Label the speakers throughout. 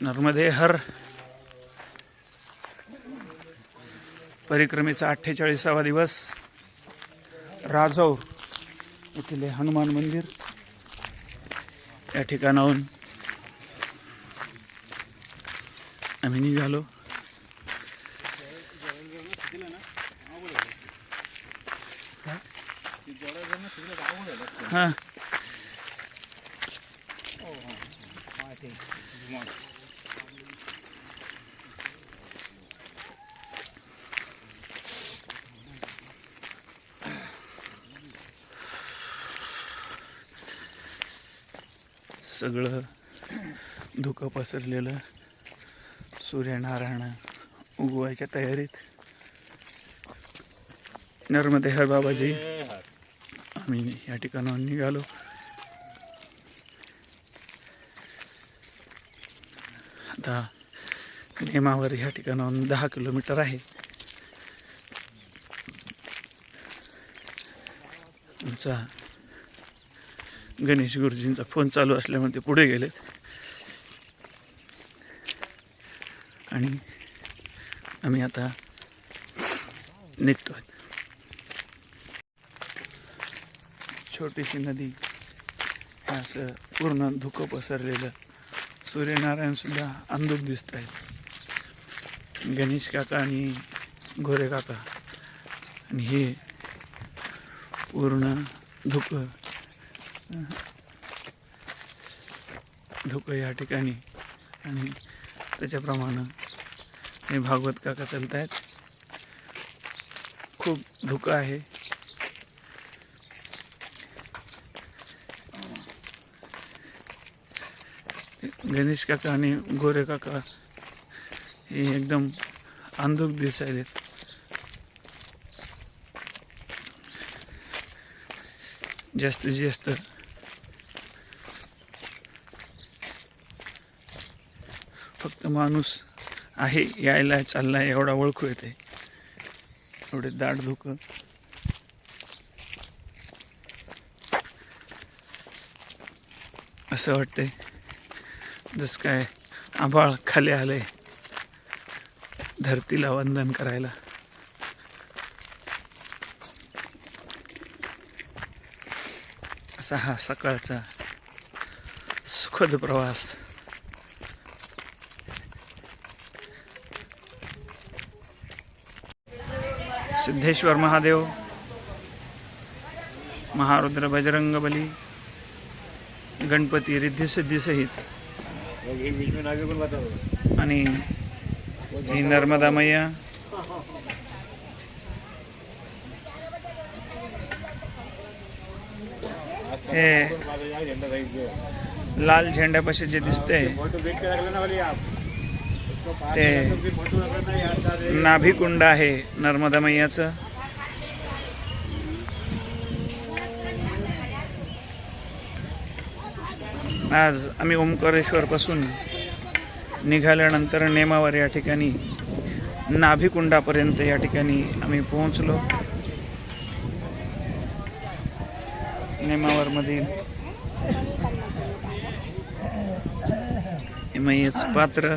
Speaker 1: नर्मदे हर. परिक्रमेचा अठ्ठेचाळीसावा दिवस. राजौर येथील हनुमान मंदिर. या ठिकाणाहून आम्ही निघालो. हां. सगळं धुकं पसरलेलं सूर्यनारायण उगवायच्या तयारीत. नर्मदे हर बाबाजी. आम्ही या ठिकाणाहून निघालो. आता नेमावर ह्या ठिकाणाहून दहा किलोमीटर आहे. आमचा गणेश गुरुजींचा फोन चालू असल्यामुळे ते पुढे गेलेत. आणि आम्ही आता निघतो छोटीशी नदी असं पूर्ण धुकं पसरलेलं सूर्यनारायणसुद्धा अंधूक अंधुक दिसत आहेत गणेश काका आणि गोरे काका. आणि हे पूर्ण धुकं धुकं या ठिकाणी आणि त्याच्याप्रमाणे हे भागवत काका चालत आहेत खूप धुकं आहे. गणेश काका आणि गोरे काका हे एकदम अंधुक दिसायलेत. जास्तीत जास्त फक्त माणूस आहे यायला चालला एवढा ओळखू येते. एवढे दाट धुकं. असं वाटते जसं काय आभाळ खाली आले धरतीला वंदन करायला. असा हा सकाळचा सुखद प्रवास. सिद्धेश्वर महादेव महारुद्र बजरंग बली गणपती रिद्धिसिद्धीसहित आणि ही नर्मदा मैया. हे लाल झेंड्यापाशी जे दिसते ते नाभिकुंड आहे नर्मदा मैयाचं. आज आम्ही ओंकारेश्वरपासून निघाल्यानंतर नेमावर या ठिकाणी नाभिकुंडापर्यंत या ठिकाणी आम्ही पोहोचलो. नेमावरमधील मैयाचं पात्र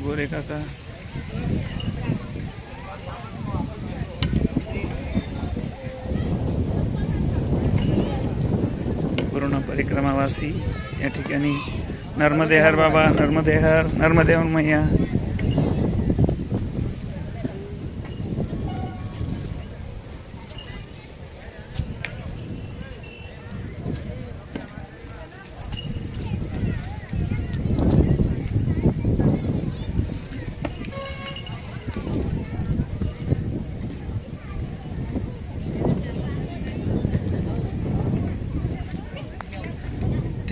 Speaker 1: गोरे काका. पूर्ण परिक्रमावासी या ठिकाणी नर्मदेहर बाबा नर्मदेहर हर मैया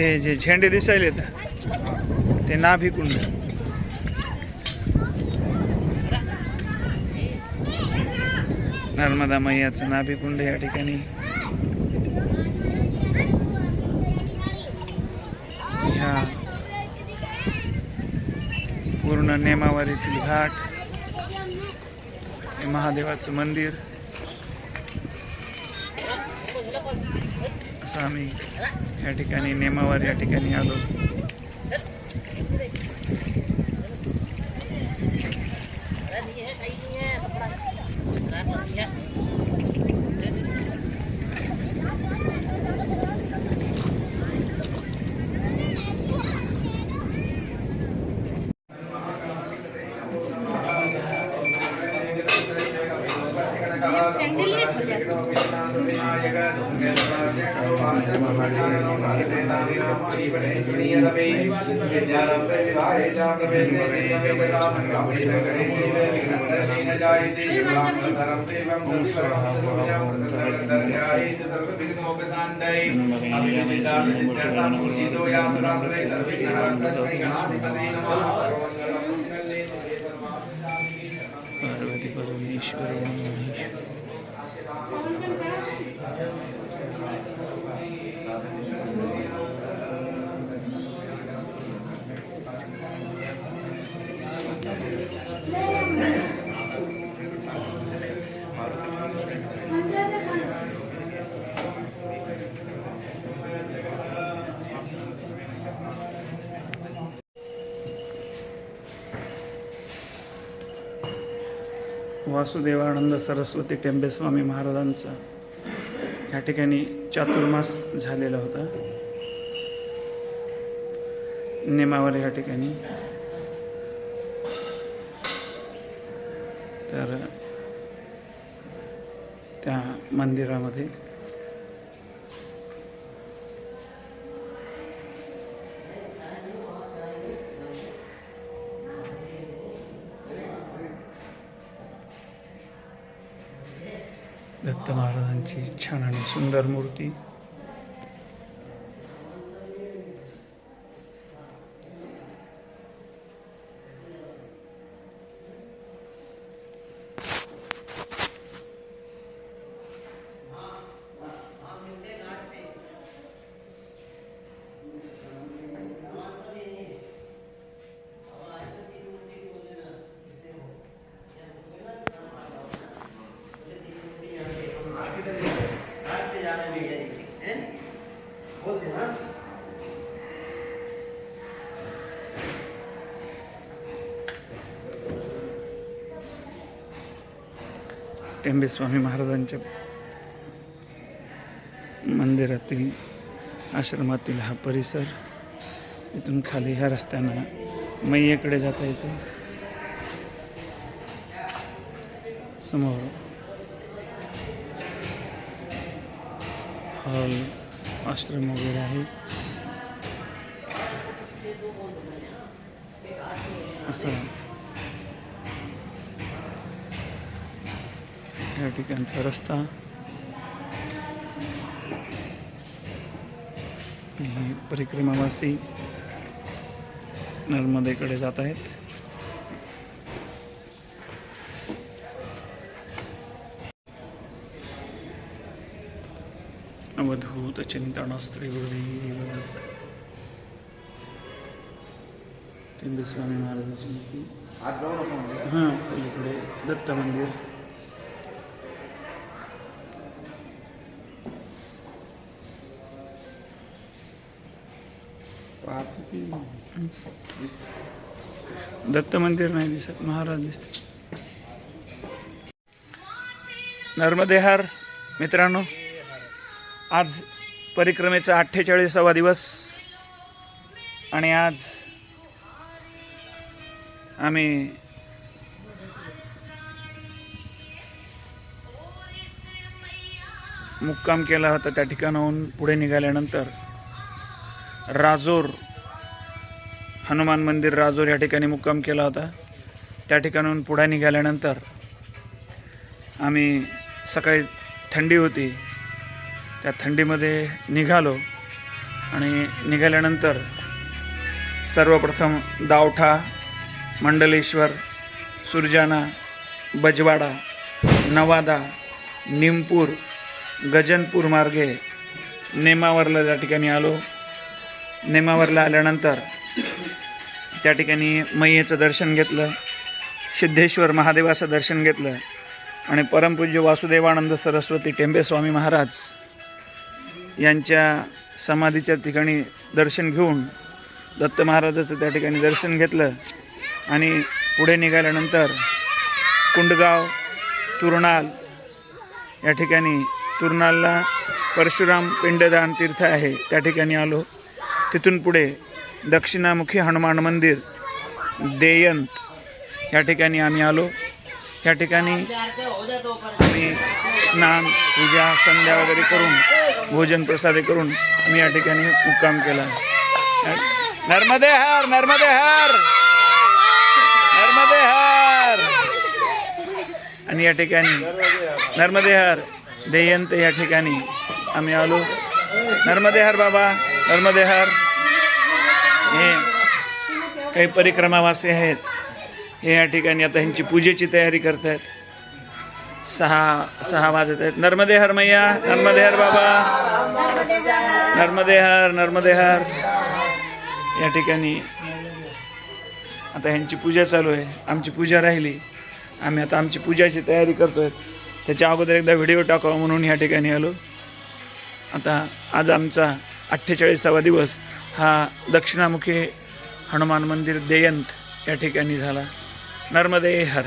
Speaker 1: ते जे झेंडे दिसायले ते नाभिकुंड नर्मदा मैयाचं नाभिकुंड या ठिकाणी. ह्या पूर्ण नेमावारीतील घाट महादेवाचं मंदिर. असं आम्ही या ठिकाणी नेमावर या ठिकाणी आलो.
Speaker 2: सँडल
Speaker 1: पार्वती परमेश्वर वासुदेवानंद सरस्वती टेंबेस्वामी महाराजांचा ह्या ठिकाणी चातुर्मास झालेला होता. नेमावर ह्या ठिकाणी. तर त्या मंदिरामध्ये दत्त महाराजांची छान आणि सुंदर मूर्ती. टेंबेस्वामी महाराजांच्या मंदिरातील आश्रमातील हा परिसर इथून खाली ह्या रस्त्यानं मैयेकडे जाता येते. समोर हॉल आश्रम वगैरे आहे. असं. या ठिकाणचा रस्ता. ही परिक्रमावासी नर्मदेकडे जात आहेत. अवधूत चिंतन स्त्रीवृद्धी स्वामी महाराजांची हां पलीकडे दत्त मंदिर
Speaker 3: पाच ती
Speaker 1: दत्त मंदिर नाही दिसत महाराज दिसत नर्मदेहार मित्रांनो आज परिक्रमेचा अठ्ठेचाळीसावा दिवस आणि आज आम्ही मुक्काम केला होता त्या ठिकाणाहून पुढे निघाल्यानंतर. राजोर हनुमान मंदिर राजोर या ठिकाणी मुक्काम केला होता. त्या ठिकाणून पुढे निघाल्यानंतर आम्ही सकाळी थंडी होती. त्या थंडीमध्ये निघालो आणि निघाल्यानंतर सर्वप्रथम दावठा मंडलेश्वर सुरजाना बजवाडा नवादा निमपूर गजनपूर मार्गे नेमावरला त्या ठिकाणी आलो. नेमावरला आल्यानंतर त्या ठिकाणी मैयेचं दर्शन घेतलं सिद्धेश्वर महादेवाचं दर्शन घेतलं आणि परमपूज्य वासुदेवानंद सरस्वती टेंबेस्वामी महाराज यांच्या समाधीच्या ठिकाणी दर्शन घेऊन दत्त महाराजाचं त्या ठिकाणी दर्शन घेतलं आणि पुढे निघाल्यानंतर कुंडगाव तुरणाल या ठिकाणी तुरणालला परशुराम पिंडदान तीर्थ आहे त्या ठिकाणी आलो. तिथून पुढे दक्षिणामुखी हनुमान मंदिर देयंत या ठिकाणी आम्ही आलो. या ठिकाणी आम्ही स्नान पूजा संध्या वगैरे करून भोजन प्रसादे करून आम्ही या ठिकाणी मुक्काम केला. नर्मदे हर नर्मदे हर! नर्मदे हर! आणि या ठिकाणी नर्मदे हर देयंत या ठिकाणी आम्ही आलो. नर्मदे हर बाबा नर्मदे हर! हे काही परिक्रमावासी आहेत. हे या ठिकाणी आता ह्यांची पूजेची तयारी करत आहेत सहा सहा वाजत आहेत. नर्मदे हर मैया नर्मदे हर बाबा. नर्मदे हर नर्मदे हर. या ठिकाणी आता ह्यांची पूजा चालू आहे. आमची पूजा राहिली. आम्ही आता आमची पूजाची तयारी करतो आहे त्याच्या अगोदर एकदा व्हिडिओ टाकावा म्हणून या ठिकाणी आलो. आता आज आमचा अठ्ठेचाळीसावा दिवस हा दक्षिणामुखी हनुमान मंदिर देयंत या ठिकाणी झाला. नर्मदे हर.